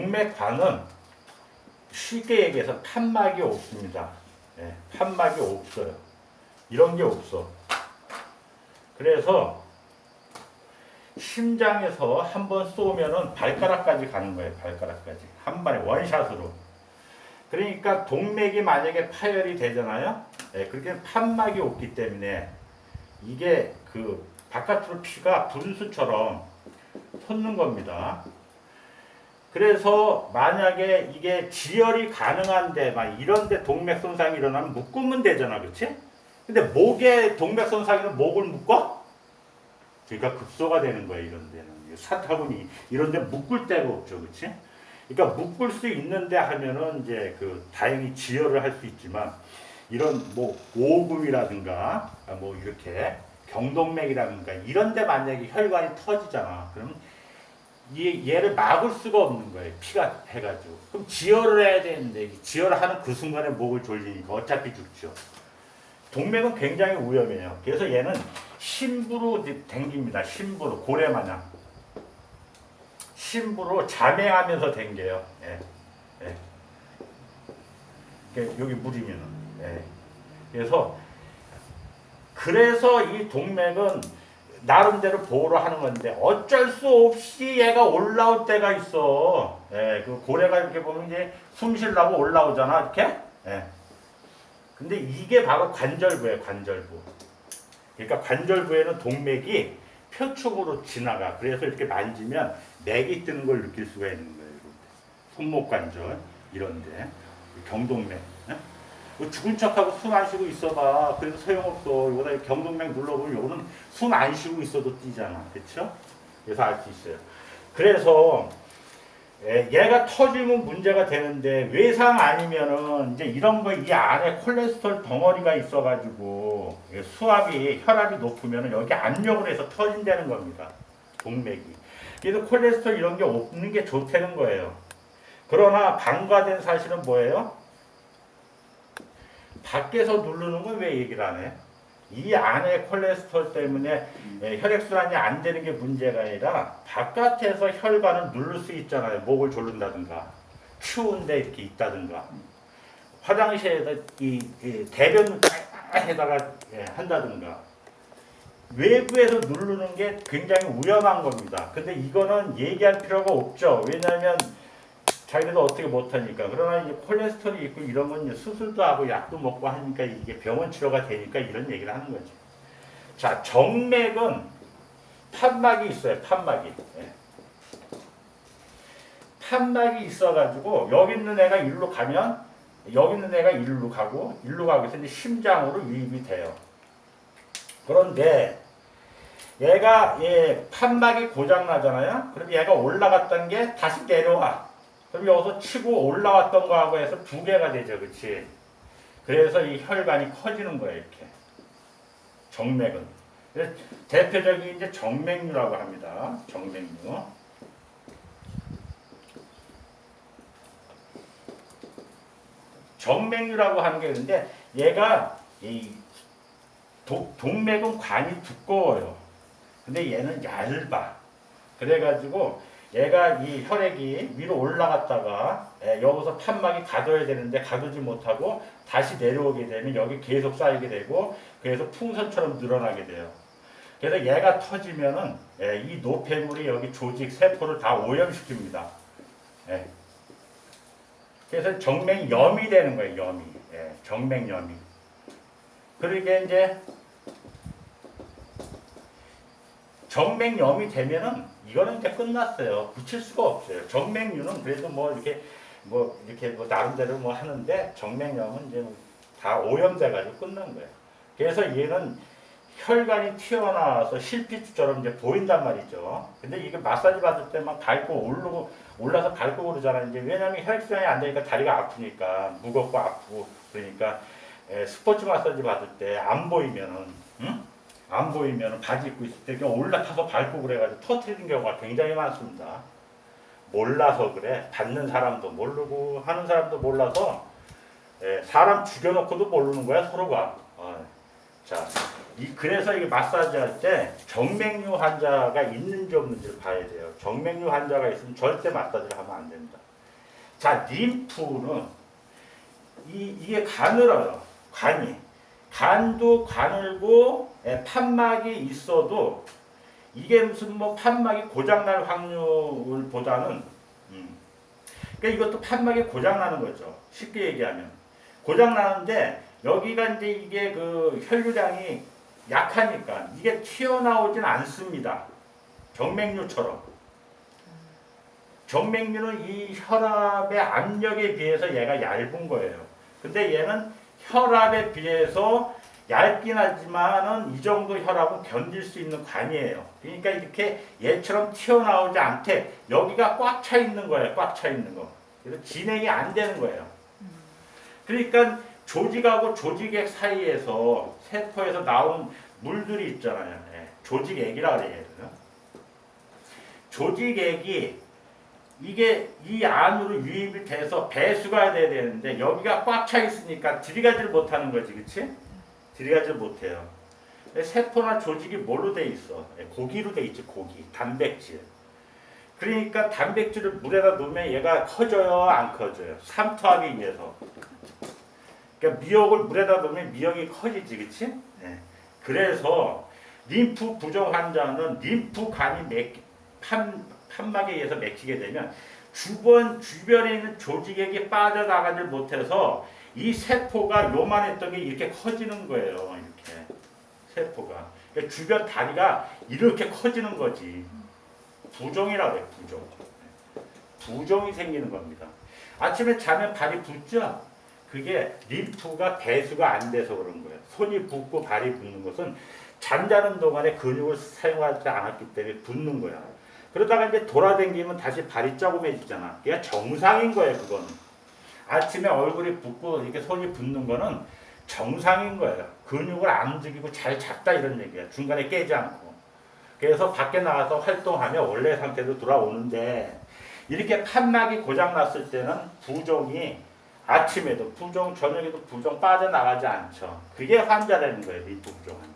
동맥관은 쉽게 얘기해서 판막이 없습니다. 예, 판막이 없어요. 이런 게 없어. 그래서 심장에서 한 번 쏘면은 발가락까지 가는 거예요. 발가락까지 한 번에 원샷으로. 그러니까 동맥이 만약에 파열이 되잖아요. 예, 그렇게 판막이 없기 때문에 이게 그 바깥으로 피가 분수처럼 솟는 겁니다. 그래서 만약에 이게 지혈이 가능한데 막 이런데 동맥 손상이 일어나면 묶으면 되잖아, 그렇지? 근데 목에 동맥 손상이는 목을 묶어? 그러니까 급소가 되는 거예요, 이런 데는 사타구니 이런 데 묶을 데가 없죠, 그렇지? 그러니까 묶을 수 있는데 하면은 이제 그 다행히 지혈을 할 수 있지만 이런 뭐 오금이라든가 아, 뭐 이렇게 경동맥이라든가 이런 데 만약에 혈관이 터지잖아. 이 얘 를 막을 수가 없는 거예요. 피가 해가지고. 그럼 지혈을 해야 되는데 이 지혈을 하는 그 순간에 목을 졸리니까 어차피 죽죠. 동맥은 굉장히 위험해요. 그래서 얘는 심부로 댕깁니다. 심부로 고래 마냥 심부로 자맹하면서 댕겨요. 예. 예. 여기 물이면은. 예. 그래서 그래서 이 동맥은 나름대로 보호를 하는 건데 어쩔 수 없이 얘가 올라올 때가 있어. 예, 그 고래가 이렇게 보면 이제 숨 쉬려고 올라오잖아, 이렇게. 예. 근데 이게 바로 관절부예요, 관절부. 그러니까 관절부에는 동맥이 표축으로 지나가. 그래서 이렇게 만지면 맥이 뜨는 걸 느낄 수가 있는 거예요. 손목 관절 이런데 경동맥. 예? 뭐 죽은 척하고 숨 안 쉬고 있어봐. 그래도 소용없어. 여기다 경동맥 눌러보면 요거는 숨 안 쉬고 있어도 뛰잖아. 그렇죠? 그래서 알 수 있어요. 그래서 예, 얘가 터지면 문제가 되는데 외상 아니면은 이제 이런 거 이 안에 콜레스테롤 덩어리가 있어가지고 예, 수압이 혈압이 높으면은 여기 압력을 해서 터진다는 겁니다. 동맥이. 그래서 콜레스테롤 이런 게 없는 게 좋다는 거예요. 그러나 방과된 사실은 뭐예요? 밖에서 누르는 건 왜 얘기를 안 해? 이 안에 콜레스테롤 때문에 예, 혈액순환이 안 되는 게 문제가 아니라 바깥에서 혈관을 누를 수 있잖아요. 목을 조른다든가 추운데 이렇게 있다든가 화장실에서 이, 이 대변 해다가 예, 한다든가 외부에서 누르는 게 굉장히 위험한 겁니다. 근데 이거는 얘기할 필요가 없죠. 왜냐하면 자기들도 어떻게 못하니까. 그러나 이제 콜레스테롤이 있고 이런 건 수술도 하고 약도 먹고 하니까 이게 병원 치료가 되니까 이런 얘기를 하는 거지. 자, 정맥은 판막이 있어요. 판막이. 예. 판막이 있어가지고 여기 있는 애가 일로 가면 여기 있는 애가 일로 가고 일로 가고 해서 이제 심장으로 유입이 돼요. 그런데 얘가 예, 판막이 고장 나잖아요. 그럼 얘가 올라갔던 게 다시 내려와. 그럼 여기서 치고 올라왔던 거하고 해서 두 개가 되죠, 그렇지? 그래서 이 혈관이 커지는 거예요, 이렇게. 정맥은. 대표적인 이제 정맥류라고 합니다. 정맥류. 정맥류라고 하는 게 있는데 얘가 이 도- 동맥은 관이 두꺼워요. 근데 얘는 얇아. 그래가지고 얘가 이 혈액이 위로 올라갔다가 예, 여기서 판막이 가둬야 되는데 가두지 못하고 다시 내려오게 되면 여기 계속 쌓이게 되고 그래서 풍선처럼 늘어나게 돼요. 그래서 얘가 터지면은 예, 이 노폐물이 여기 조직 세포를 다 오염시킵니다. 예. 그래서 정맥염이 되는 거예요. 염이. 예, 정맥염이. 그러니까 이제 정맥염이 되면은 이거는 이제 끝났어요. 붙일 수가 없어요. 정맥류는 그래도 뭐 이렇게 뭐 이렇게 뭐 나름대로 뭐 하는데 정맥염은 이제 다 오염돼 가지고 끝난 거예요. 그래서 얘는 혈관이 튀어나와서 실핏줄처럼 이제 보인단 말이죠. 근데 이게 마사지 받을 때만 밟고 오르고 올라서 밟고 그러잖아요. 이제 왜냐면 혈액순환이 안 되니까 다리가 아프니까 무겁고 아프고 그러니까 에, 스포츠 마사지 받을 때 안 보이면은 응? 안 보이면 바지 입고 있을 때 그냥 올라타서 밟고 그래가지고 터트리는 경우가 굉장히 많습니다. 몰라서 그래. 받는 사람도 모르고 하는 사람도 몰라서 예, 사람 죽여놓고도 모르는 거야 서로가. 어, 자, 이 그래서 이게 마사지 할 때 정맥류 환자가 있는지 없는지를 봐야 돼요. 정맥류 환자가 있으면 절대 마사지를 하면 안 된다. 자, 림프는 이 이게 가늘어요. 간이 간도 가늘고 예, 판막이 있어도 이게 무슨 뭐 판막이 고장날 확률보다는 음. 그러니까 이것도 판막이 고장나는 거죠. 쉽게 얘기하면 고장나는데 여기가 이제 이게 그 혈류량이 약하니까 이게 튀어나오진 않습니다. 정맥류처럼. 정맥류는 이 혈압의 압력에 비해서 얘가 얇은 거예요. 근데 얘는 혈압에 비해서 얇긴 하지만은 이 정도 혈압은 견딜 수 있는 관이에요. 그러니까 이렇게 얘처럼 튀어나오지 않게 여기가 꽉 차 있는 거예요. 꽉 차 있는 거. 그래서 진행이 안 되는 거예요. 그러니까 조직하고 조직액 사이에서 세포에서 나온 물들이 있잖아요. 예, 조직액이라 그래요. 얘는. 조직액이 이게 이 안으로 유입이 돼서 배수가 돼야 되는데 여기가 꽉 차 있으니까 들이가지를 못하는 거지, 그렇지? 들이가지를 못해요. 세포나 조직이 뭘로 돼 있어? 예, 고기로 돼 있지, 고기, 단백질. 그러니까 단백질을 물에다 놓으면 얘가 커져요, 안 커져요? 삼투하기 위해서. 그러니까 미역을 물에다 놓으면 미역이 커지지, 그치? 네. 그래서 림프 부종 환자는 림프 간이 맥, 판, 판막에 의해서 맥히게 되면 주변, 주변에 있는 조직액이 빠져나가지 못해서 이 세포가 요만했던 게 이렇게 커지는 거예요, 이렇게. 세포가. 그러니까 주변 다리가 이렇게 커지는 거지. 부종이라고 해요, 부종. 부종이 생기는 겁니다. 아침에 자면 발이 붓죠? 그게 림프가 배수가 안 돼서 그런 거예요. 손이 붓고 발이 붓는 것은 잠자는 동안에 근육을 사용하지 않았기 때문에 붓는 거야. 그러다가 이제 돌아다니면 다시 발이 조금해지잖아. 그게 정상인 거예요, 그거는. 아침에 얼굴이 붓고 이렇게 손이 붓는 거는 정상인 거예요. 근육을 안 움직이고 잘 잤다 이런 얘기야. 중간에 깨지 않고. 그래서 밖에 나가서 활동하면 원래 상태로 돌아오는데 이렇게 판막이 고장 났을 때는 부종이 아침에도 부종, 저녁에도 부종 빠져나가지 않죠. 그게 환자라는 거예요, 림프 부종 환자.